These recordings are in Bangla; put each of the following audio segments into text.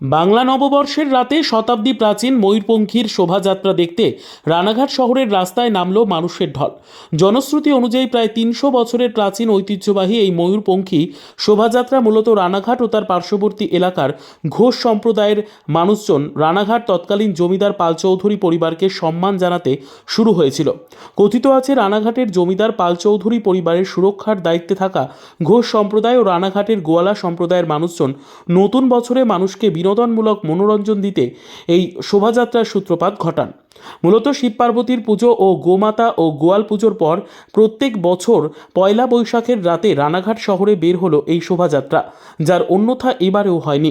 বাংলা নববর্ষের রাতে শতাব্দী প্রাচীন ময়ূরপঙ্খীর শোভাযাত্রা দেখতে রানাঘাট শহরের রাস্তায় নামলো মানুষের ঢল। জনশ্রুতি অনুযায়ী প্রায় তিনশো বছরের প্রাচীন ঐতিহ্যবাহী এই ময়ূরপঙ্খী শোভাযাত্রা মূলত রানাঘাট ও তার পার্শ্ববর্তী এলাকার ঘোষ সম্প্রদায়ের মানুষজন রানাঘাট তৎকালীন জমিদার পালচৌধুরী পরিবারকে সম্মান জানাতে শুরু হয়েছিল। কথিত আছে, রানাঘাটের জমিদার পালচৌধুরী পরিবারের সুরক্ষার দায়িত্বে থাকা ঘোষ সম্প্রদায় ও রানাঘাটের গোয়ালা সম্প্রদায়ের মানুষজন নতুন বছরে মানুষকে বিনোদনমূলক মনোরঞ্জন দিতে এই শোভাযাত্রার সূত্রপাত ঘটান। মূলত শিব পার্বতীর পুজো ও গোমাতা ও গোয়াল পুজোর পর প্রত্যেক বছর পয়লা বৈশাখের রাতে রানাঘাট শহরে বের হলো এই শোভাযাত্রা, যার অন্যথা এবারেও হয়নি।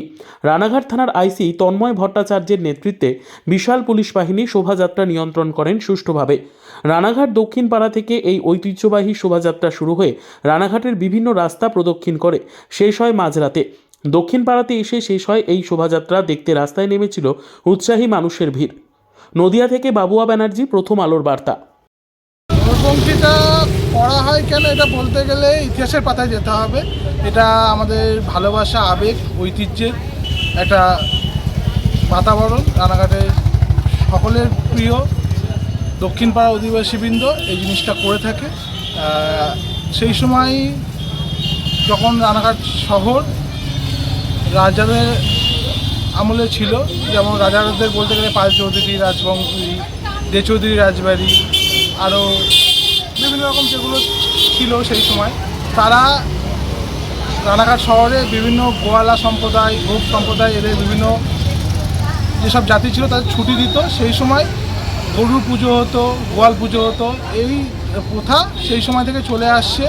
রানাঘাট থানার আইসি তন্ময় ভট্টাচার্যের নেতৃত্বে বিশাল পুলিশ বাহিনী শোভাযাত্রা নিয়ন্ত্রণ করেন সুষ্ঠুভাবে। রানাঘাট দক্ষিণ পাড়া থেকে এই ঐতিহ্যবাহী শোভাযাত্রা শুরু হয়ে রানাঘাটের বিভিন্ন রাস্তা প্রদক্ষিণ করে, শেষ হয় মাঝরাতে। দক্ষিণ পাড়াতে এসে শেষ হয় এই শোভাযাত্রা। দেখতে রাস্তায় নেমেছিল উৎসাহী মানুষের ভিড়। নদিয়া থেকে বাবুয়া ব্যানার্জি প্রথম আলোর বার্তা। ময়ূরপঙ্খীটা করা হয় কেন এটা বলতে গেলে ইতিহাসের পাতায় যেতে হবে। এটা আমাদের ভালোবাসা, আবেগ, ঐতিহ্যের একটা বাতাবরণ। রানাঘাটের সকলের প্রিয় দক্ষিণ পাড়া অধিবাসীবৃন্দ এই জিনিসটা করে থাকে। সেই সময় যখন রানাঘাট শহর রাজাদের আমলে ছিল, যেমন রাজাদের বলতে গেলে পাল চৌধুরী, রাজবংশী দে চৌধুরী রাজবাড়ি, আরও বিভিন্ন রকম যেগুলো ছিল সেই সময়, তারা রানাঘাট শহরে বিভিন্ন গোয়ালা সম্প্রদায় গোপ সম্প্রদায়, এদের বিভিন্ন যেসব জাতি ছিল তাদের ছুটি দিত। সেই সময় গরুর পুজো হতো, গোয়াল পুজো হতো। এই প্রথা সেই সময় থেকে চলে আসছে।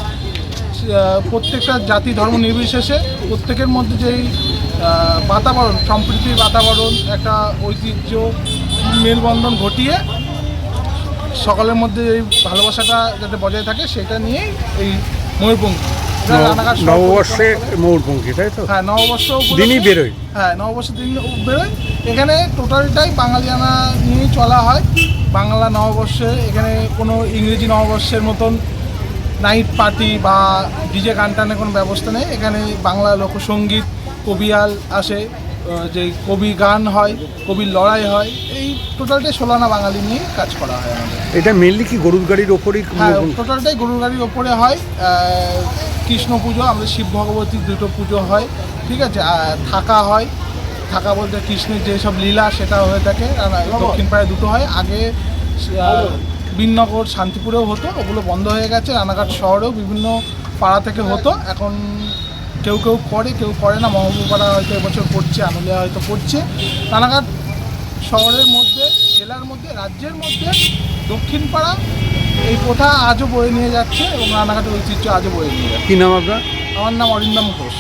প্রত্যেকটা জাতি ধর্ম নির্বিশেষে প্রত্যেকের মধ্যে যেই বাতাবরণ সম্প্রীতির বাতাবরণ একটা ঐতিহ্য মেলবন্ধন ঘটিয়ে সকলের মধ্যে এই ভালোবাসাটা যাতে বজায় থাকে সেটা নিয়েই এই ময়ূরপঙ্খী এটা রানাঘাট নববর্ষে ময়ূরপঙ্খী তাই তো? হ্যাঁ নববর্ষ দিনই বেরোয়। হ্যাঁ নববর্ষের দিন বেরোয়। এখানে টোটালটাই বাঙালিয়ানা নিয়েই চলা হয়। বাংলা নববর্ষে এখানে কোনো ইংরেজি নববর্ষের মতন নাইট পার্টি বা ডিজে গান টানের কোনো ব্যবস্থা নেই। এখানে বাংলা লোকসঙ্গীত কবিয়াল আসে যে কবি গান হয় কবির লড়াই হয় এই টোটালটাই সোলানা বাঙালি নিয়ে কাজ করা হয় আমাদের। এটা মেনলি কি গরুর গাড়ির ওপরই হ্যাঁ টোটালটাই গরুর গাড়ির ওপরে হয় কৃষ্ণ পুজো আমাদের শিব ভগবতীর দুটো পুজো হয় ঠিক আছে? থাকা হয় থাকা বলতে কৃষ্ণের যেসব লীলা সেটা হয়ে থাকে আর দক্ষিণ পাড়ায় দুটো হয়। আগে বিননগর শান্তিপুরেও হতো ওগুলো বন্ধ হয়ে গেছে রানাঘাট শহরেও বিভিন্ন পাড়া থেকে হতো এখন কেউ কেউ করে কেউ করে না। মহবুবপাড়া হয়তো এবছর করছে আনুলিয়া হয়তো করছে। রানাঘাট শহরের মধ্যে জেলার মধ্যে রাজ্যের মধ্যে দক্ষিণ পাড়া এই প্রথা আজও বয়ে নিয়ে যাচ্ছে এবং রানাঘাটের ঐতিহ্য আজও বয়ে নিয়ে যাচ্ছে। কী নাম আপনার? আমার নাম অরিন্দম ঘোষ।